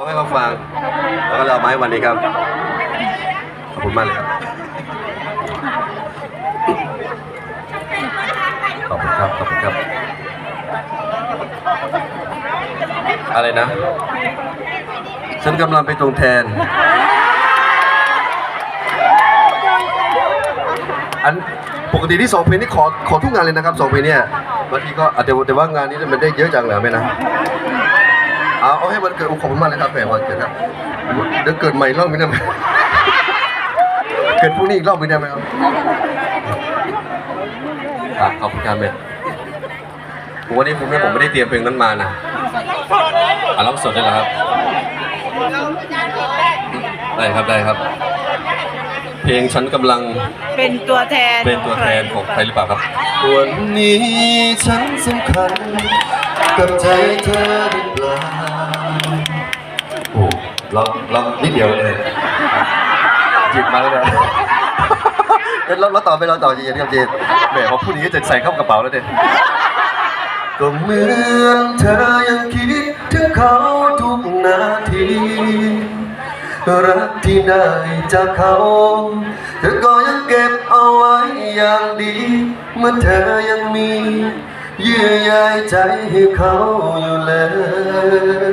ร้องให้เขาฟังแล้วก็เลยเอามาให้วันนี้ครับ ขอบคุณมากเลยครับ ขอบคุณครับ ขอบคุณครับ อะไรนะ ฉันกำลังไปตรงแทน อันปกติที่สองเพลงนี่ขอขอทุกงานเลยนะครับสองเพลงเนี่ยบางทีก็อาจจะแต่ว่างานนี้มันได้เยอะจังเลยไหมนะ เอาเอาให้วันเกิดขอบคุณมากเลยครับแหมวันเกิดครับเดี๋ยวเกิดใหม่อีกรอบนึงได้ไหมเกิดพรุ่งนี้อีกรอบนึงได้ไหมครับครับขอบคุณครับแม่ผมวันนี้ผมไม่ผมไม่ได้เตรียมเพลงนั้นมานะอะร้องสดได้เหรอครับ ได้ครับได้ครับ เพลงฉันกำลังเป็นตัวแทนเป็นตัวแทนของใครหรือเปล่าครับวันนี้ฉันสำคัญกับใจเธอหรือเปล่าโอ้ เราเรานิดเดียวเลยจิบมาแล้วนะเดี๋ยวเราเราต่อไปเราต่อเย็นๆครับเจนแหมพอพูดอย่างนี้จะใส่เข้ากระเป๋าแล้วเนี่ยก็เหมือนเธอยังคิดถึงเขาทุกนาทีรักที่ได้จากเขาเธอก็ยังเก็บเอาไว้อย่างดี เมื่อเธอยังมีเยื่อใยใจให้เขาอยู่เลย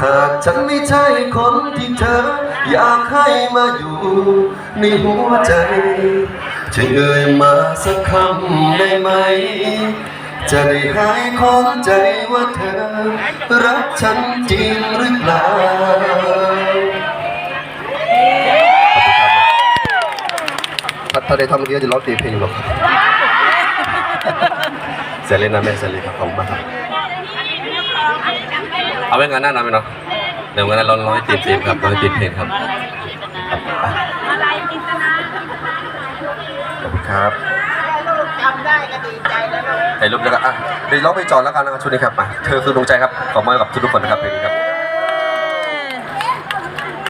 หากฉันไม่ใช่คนที่เธอ อยากให้มาอยู่ ในหัวใจจะเอ่ยมาสักคำได้ไหม จะได้หายของใจว่าเธอ รักฉันจริงหรือเปล่าถ้าถ้าได้ทำเมื่อกี้จะร้องตีเพลงหรอกเสร็จเลยนะแม่เสร็จเลยครับขอบคุณมากครับ เอาไว้งานหน้านะแม่เนาะเดี๋ยวงานหน้าเราร้องให้ตีเพลงครับร้องให้ตีเพลงครับครับอะขอบคุณครับทำได้ก็ดีใจแล้วลูกถ่ายรูปแล้วก็อะเดี๋ยวร้องเพลงจอดแล้วกันนะครับชุดนี้ครับมาเธอคือดวงใจครับขอบคุณกับทุกๆคนนะครับเพลงนี้ครับ